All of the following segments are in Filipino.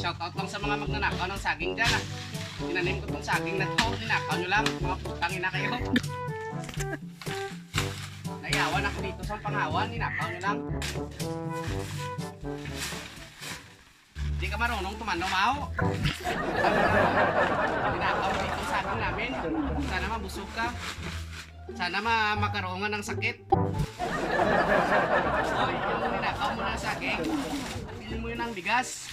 shoutout lang sa mga magnanakaw ng saging dyan ah. Tinanim ko tong saging na to, ninakaw nyo lang, mga putang ina kayo. Nayawan ako dito sa pangawan, ninakaw nyo lang. Hindi ka marunong tumano, Mau. Ninakaw dito sa saging namin. Sana mabusog ka. Sana ma makaroongan ng sakit. Oy, yung ninakaw mo na saging, ng bigas.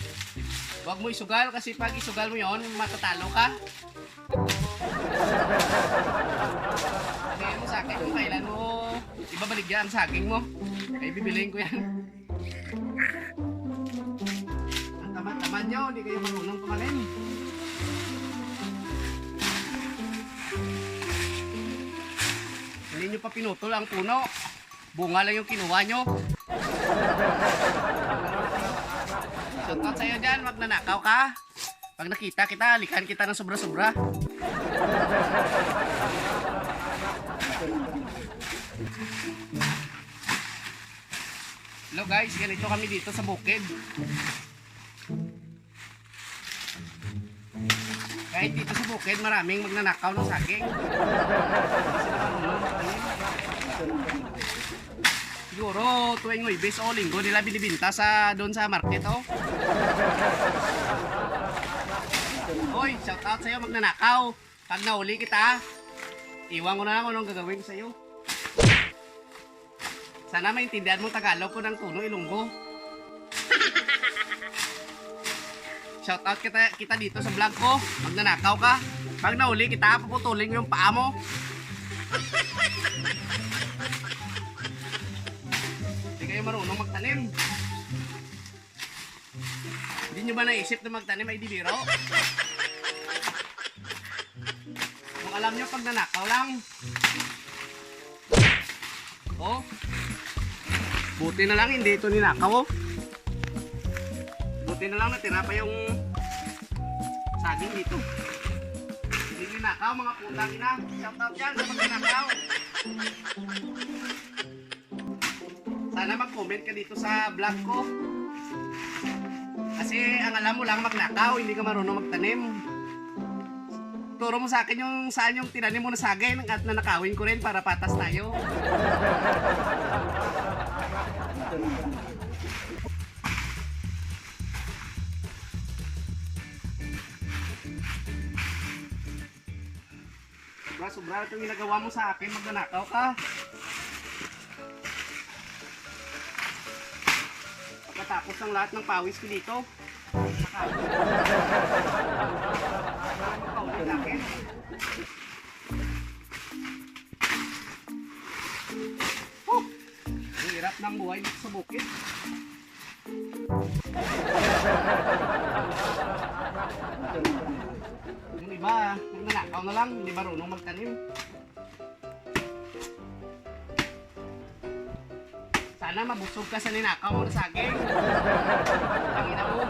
Huwag mo isugal kasi pag isugal mo yon matatalo ka. Sabihin mo sa akin kung kailan mo ibabalik yan ang saging mo. Ay, bibiliin ko yan. Ang tamad-tamad nyo, hindi kayo marunong tumalin. Hindi nyo pa pinutol ang puno. Bunga lang yung kinuha nyo. Shoutout sa'yo dyan, wag nanakaw ka. Pag nakita kita, alikan kita ng sobra-sobra. Hello guys, ganito kami dito sa bukid. Kahit dito sa bukid, maraming magnanakaw ng saging. Hindi sila marunong magtanim. Siguro tuwing Huwebes o Linggo nila binibinta sa doon sa market oh. Hoy, shout out sa'yo magnanakaw. Pag nahuli kita, iwan ko na lang kung anong gagawin sa'yo. Sana maintindihan mo Tagalog ko ng Tuno Ilonggo. Shout out kita, kita dito sa vlog ko. Magnanakaw ka. Pag nahuli kita, puputulin yung paa mo. marunong magtanim. Hindi nyo ba naisip na magtanim ay di biro? Kung alam nyo pag nanakaw lang. Oh. Buti na lang hindi ito ninakaw oh. Buti na lang natira pa yung saging dito. Hindi ninakaw mga putang ina. Shout out dyan mga ninakaw. Sana mag-comment ka dito sa vlog ko. Kasi ang alam mo lang magnakaw, hindi ka marunong magtanim. Turo mo sa akin yung saan yung tinanim mo na sagay at nanakawin ko rin para patas tayo. Sobra, sobra itong ginagawa mo sa akin, magnanakaw ka. Pagkatapos ng lahat ng pawis ko dito. Oh! Ang hirap ng buhay dito sa bukid. Yung iba, nagnanakaw na lang, hindi marunong magtanim. Sana mabusog ka sa ninakaw mo na saging. Ang ina mo.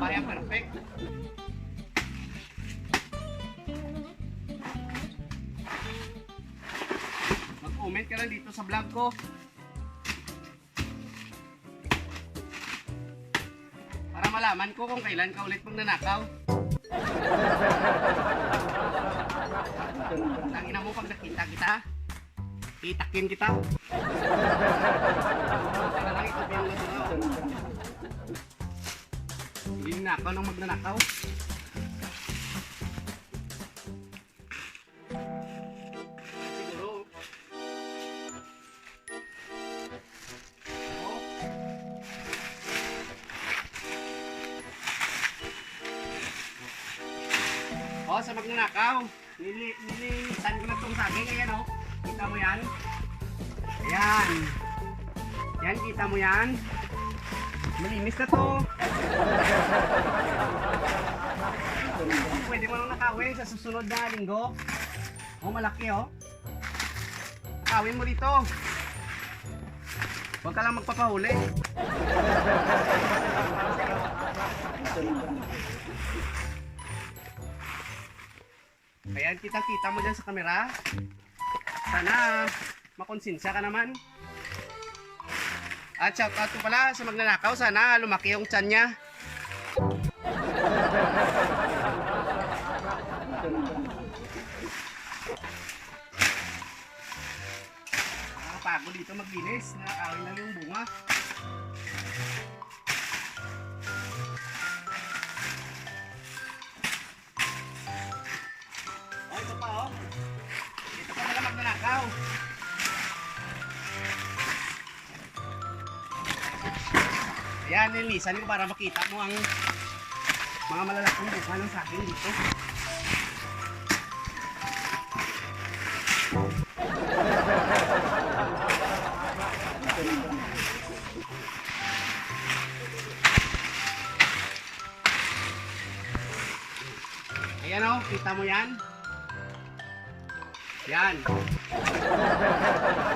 Kaya perfect. Mag-comment ka lang dito sa vlog ko. Para malaman ko kung kailan ka ulit magnanakaw. Ang ina mo pag nakita kita, itakin kita. Hindi na ako nang magnanakaw. Oh, sa magnanakaw. Nili, nilinisan ko na itong saging. Ayan, oh. Kita mo yan? Ayan. Yan, kita mo yan? Malinis na to. Pwede mo nang nakawin sa susunod na linggo. Oh, malaki, oh. Nakawin mo dito. Huwag ka lang magpapahuli. Ayan, kita-kita mo dyan sa kamera. Sana makonsensya ka naman. At shout out ko pala sa magnanakaw. Sana lumaki yung tiyan niya. Nakakapagod dito maglinis. Nakakawin lang yung bunga. Magnanakaw. Ayan, nilinisan ko para makita mo ang mga malalaking bunga ng saging dito. Ayan o, kita mo yan? Yan.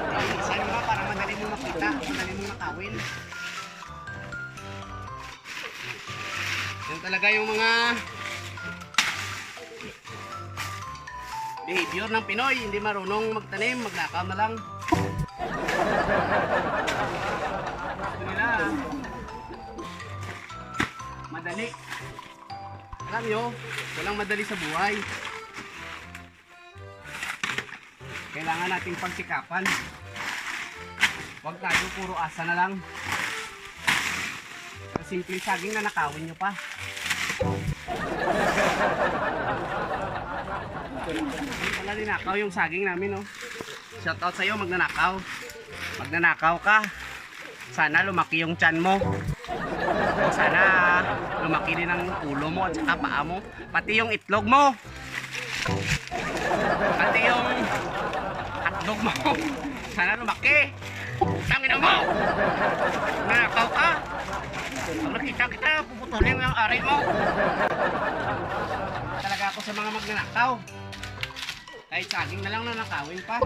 Nilinisan mo para madali mo makita, madali mo nakawin. Yan talaga yung mga behavior ng Pinoy. Hindi marunong magtanim, magnakaw na lang. Nila madali. Alam nyo, walang madali sa buhay. Kailangan nating pagsikapan. Huwag tayo puro asa na lang. Sa simpleng saging na nakawin nyo pa. Wala ninakaw yung saging namin, no? Shout out sa'yo, magnanakaw. Magnanakaw ka. Sana lumaki yung tiyan mo. Sana lumaki din ang ulo mo at saka paa mo. Pati yung itlog mo. Hotdog mo. Sana lumaki. Tangin mo! Nanakaw ka. Pag nakita kita, puputulin mo yung ari mo. Talaga ako sa mga magnanakaw. Kahit saging na lang nanakawin pa.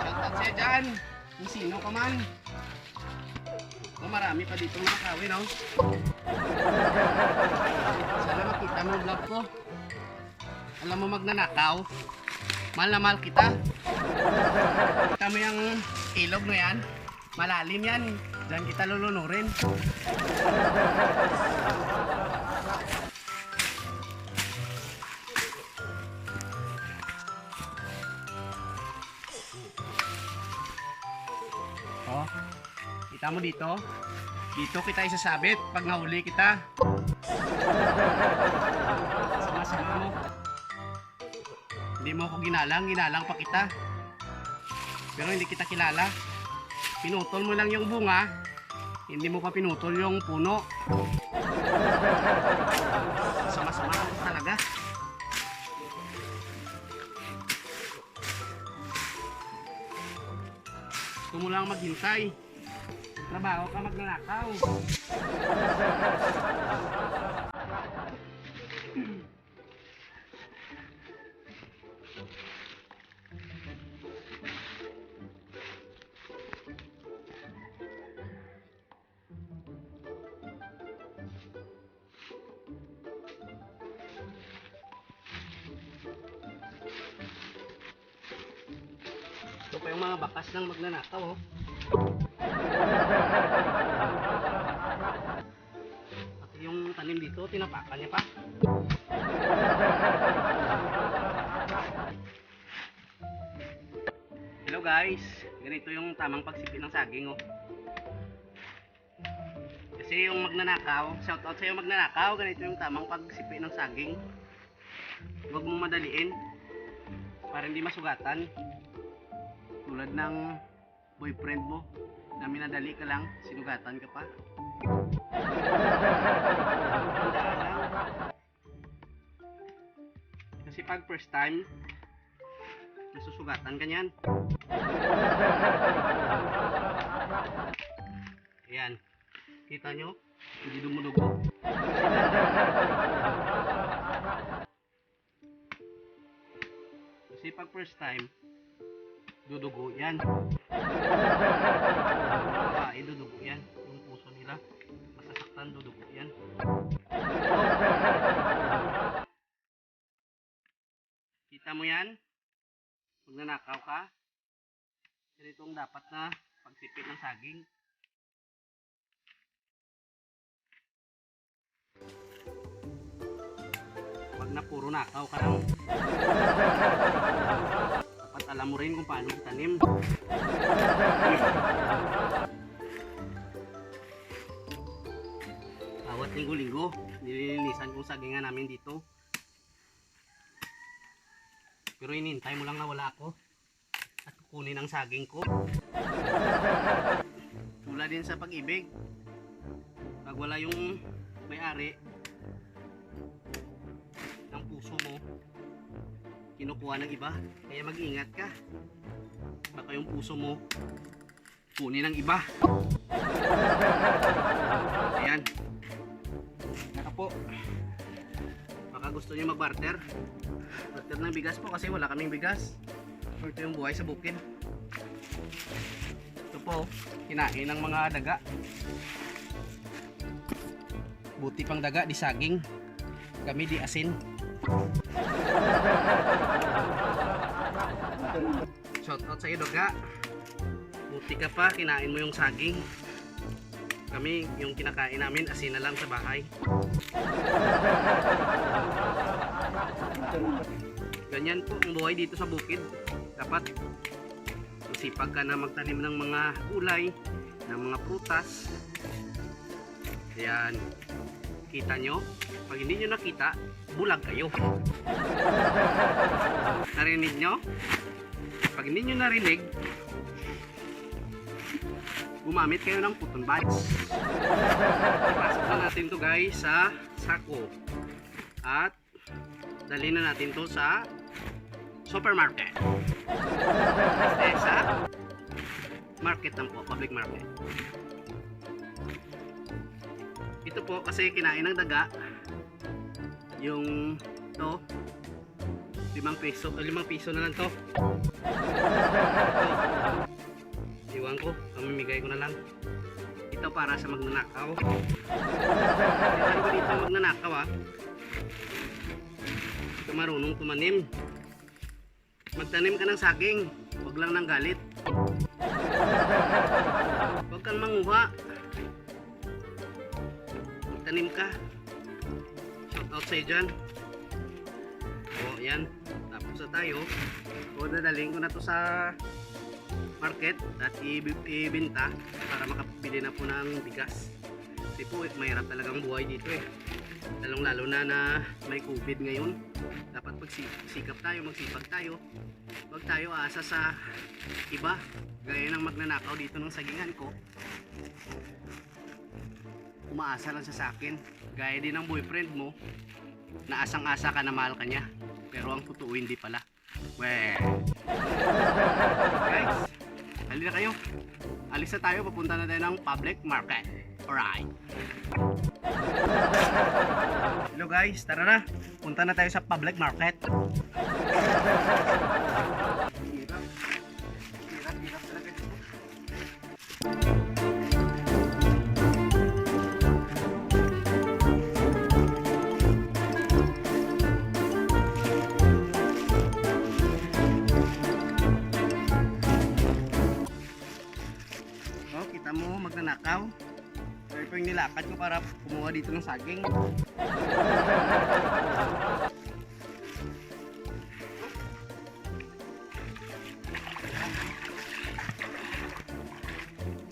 Shoutout sa'yo dyan. Kung sino ka man. Oh, marami pa dito mga kawin, no? Sana makita mo vlog ko. Alam mo magnanakaw. Mahal na mahal kita. Kita mo yung ilog na yan. Malalim yan. Diyan kita lulunurin. Oh, kita mo dito? Dito kita isasabit pag nahuli kita. Sama-sama mo. Hindi mo ako ginalang, ginalang pa kita. Pero hindi kita kilala. Pinutol mo lang yung bunga, hindi mo pa pinutol yung puno. Sama-sama ako talaga. Gusto mo lang maghintay. Trabaho ka magnanakaw. Pa yung mga bakas ng magnanakaw, oh. Pati yung tanim dito, tinapakan niya pa. Hello guys, ganito yung tamang pagsipit ng saging, oh. Kasi yung magnanakaw, shout out sa yung magnanakaw, ganito yung tamang pagsipit ng saging. Huwag mong madaliin para hindi masugatan tulad ng boyfriend mo na minadali ka lang, sinugatan ka pa. Kasi pag first time, nasusugatan ka niyan. Ayan. Kita nyo? Hindi dumudugo. Kasi pag first time, dudugo yan. Ah, idudugo yan. Yung puso nila. Masasaktan, dudugo yan. Kita mo yan? Pag nanakaw ka, ganito ang dapat na pagsipit ng saging. Pag na puro nakaw ka lang. Alam mo rin kung paano tanim. Bawat linggo-linggo, nililinisan kong sagingan namin dito. Pero inintay mo lang na wala ako. At kukunin ang saging ko. Tula din sa pag-ibig. Pag wala yung may-ari kinukuha ng iba. Kaya mag-ingat ka. Baka yung puso mo, kunin ng iba. Ayan. Naka po. Baka gusto niyo mag-barter. Barter ng bigas po kasi wala kaming bigas. Ito yung buhay sa bukid. Ito po, kinain ng mga daga. Buti pang daga, di saging. Kami di asin. Shout out sa iyo, daga. Buti ka pa, kinain mo yung saging. Kami, yung kinakain namin, asin na lang sa bahay. Ganyan po ang buhay dito sa bukid. Dapat masipag ka na magtanim ng mga gulay, ng mga prutas. Ayan. Kita nyo? Pag hindi nyo nakita, bulag kayo. Narinig nyo? Hindi nyo narinig, gumamit kayo ng puton bites. Ipasok na natin to guys sa sako. At dali na natin to sa supermarket. Este sa market lang po, public market. Ito po kasi kinain ng daga yung to limang piso, eh, limang piso na lang to. Iwan ko, pamimigay ko na lang. Ito para sa magnanakaw. Kaya ko dito magnanakaw ah. Ito marunong tumanim. Magtanim ka ng saging, huwag lang ng galit. Huwag kang manguha. Magtanim ka. Shout out sa'yo dyan. O, yan. Tapos na tayo. O, dadaling ko na to sa market at ibenta para makapili na po ng bigas. Kasi po, eh, mahirap talagang buhay dito eh. Lalong lalo na na may COVID ngayon. Dapat pagsikap tayo, magsipag tayo. Huwag tayo asa sa iba. Gaya ng magnanakaw dito ng sagingan ko. Umaasa lang sa sakin. Gaya din ng boyfriend mo. Naasang-asa ka na mahal ka niya. Pero ang totoo hindi pala. Well. Guys, halina kayo. Alis na tayo, papunta na tayo ng public market. Alright. Hello guys, tara na. Punta na tayo sa public market. Ito yung nilakad ko para kumuha dito ng saging.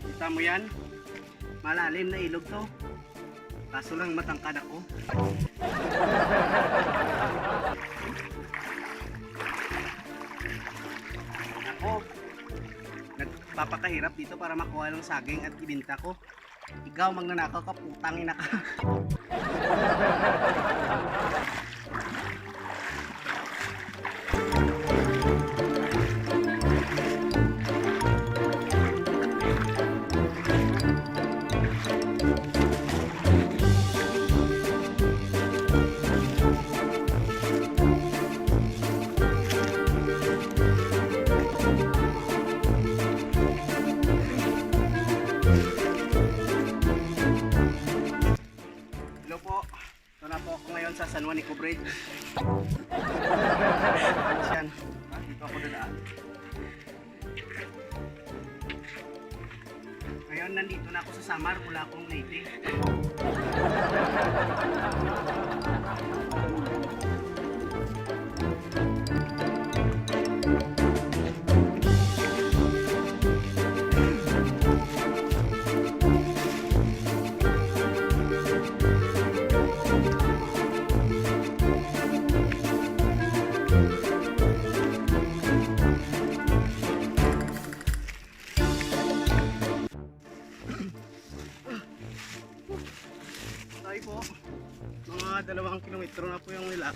Kita mo yan? Malalim na ilog to. Kaso lang matangkad ako. Ako, nagpapakahirap dito para makuha ng saging at ibinta ko. Ikaw magnanakaw ka, putang ina ka.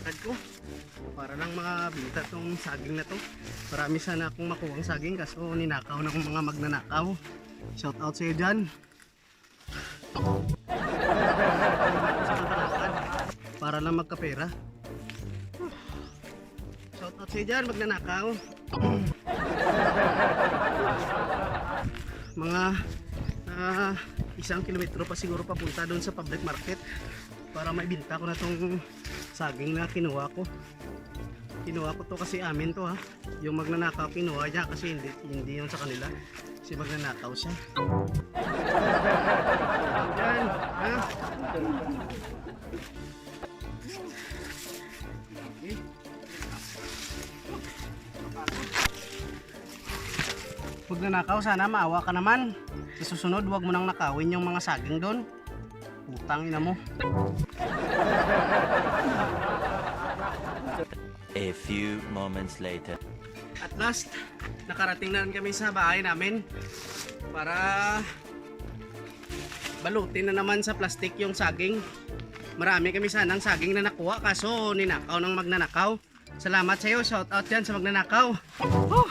nilakad ko. Para lang makabinta tong saging na to. Marami sana akong makuha saging kaso ninakaw ng mga magnanakaw. Shout out sa iyo dyan. Para lang magkapera. Shout out sa iyo dyan, magnanakaw. Mga ah, isang kilometro pa siguro papunta doon sa public market para maibinta ko na tong saging na kinuha ko kinuha ko to kasi amin to ha yung magnanakaw kinuha niya kasi hindi, hindi yung sa kanila kasi magnanakaw siya yan ha. Huwag nanakaw, sana maawa ka naman. Sa susunod, huwag mo nang nakawin yung mga saging doon. Utang ina mo. A few moments later. At last, nakarating na kami sa bahay namin para balutin na naman sa plastic yung saging. Marami kami sanang saging na nakuha kaso ninakaw ng magnanakaw. Salamat sa iyo, shout out yan sa magnanakaw. Whew.